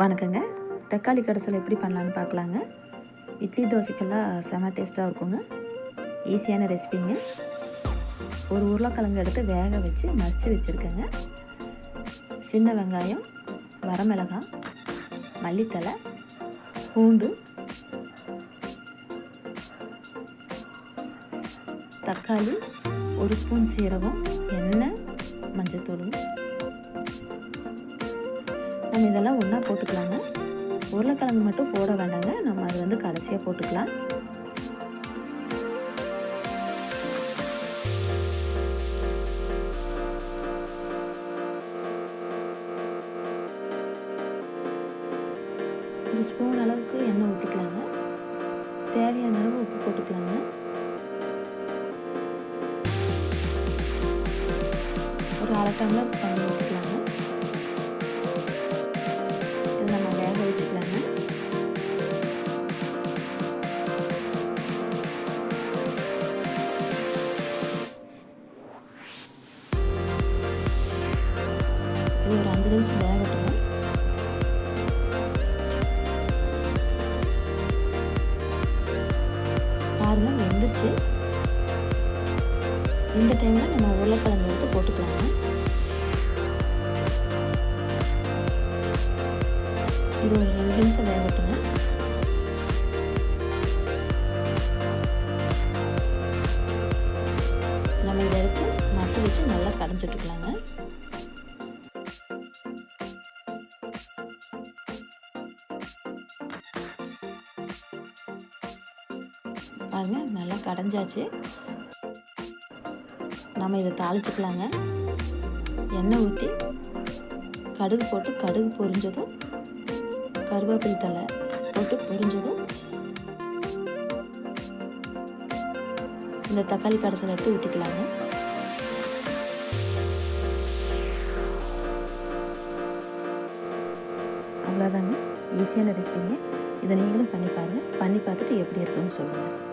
வணக்கங்க. தக்காளி கடைசல் எப்படி பண்ணலான்னு பார்க்கலாங்க இட்லி தோசைக்கெல்லாம் செம டேஸ்ட்டாக இருக்குங்க. ஈஸியான ரெசிபிங்க ஒரு உருளைக்கிழங்கு எடுத்து வேக வச்சு மசித்து வச்சுருக்கேங்க. சின்ன வெங்காயம் வரமிளகாய் மல்லித்தலை பூண்டு தக்காளி ஒரு ஸ்பூன் சீரகம் எண்ணெய் மஞ்சத்தூள். நம்ம இதெல்லாம் ஒன்றா போட்டுக்கலாங்க. உருளைக்கிழங்கு மட்டும் போட வேண்டாங்க. நம்ம அது வந்து கடைசியாக போட்டுக்கலாம். ஒரு ஸ்பூன் அளவுக்கு எண்ணெய் ஊற்றிக்கலாங்க தேவையான அளவு உப்பு போட்டுக்கலாங்க. ஒரு அரை டம்ளர் தண்ணி ஊற்றிக்கலாங்க இது ஒரு அஞ்சு நிமிஷம் வேகட்டும். பாருங்க வெந்துருச்சு. இந்த டைமில் நம்ம உருளைக்கிழங்கு எடுத்து போட்டுக்கலாங்க. இது ஒரு ரெண்டு நிமிஷம் வேகட்டுங்க. நம்ம இதை எடுத்து மட்டு வச்சு நல்லா கடைஞ்சிட்டுக்கலாங்க. பாருங்க நல்லா கடைஞ்சாச்சு. நம்ம இதை தாளிச்சுக்கலாங்க. எண்ணெய் ஊற்றி கடுகு போட்டு கடுகு பொரிஞ்சதும் கருவேப்பிலை தலை போட்டு பொரிஞ்சதும் இந்த தக்காளி கடைசல் எடுத்து ஊற்றிக்கலாங்க அவ்வளோதாங்க ஈஸியான ரெசிபிங்க. இதை நீங்களும் பண்ணி பாருங்கள் பண்ணி பார்த்துட்டு எப்படி இருக்குன்னு சொல்லுங்கள்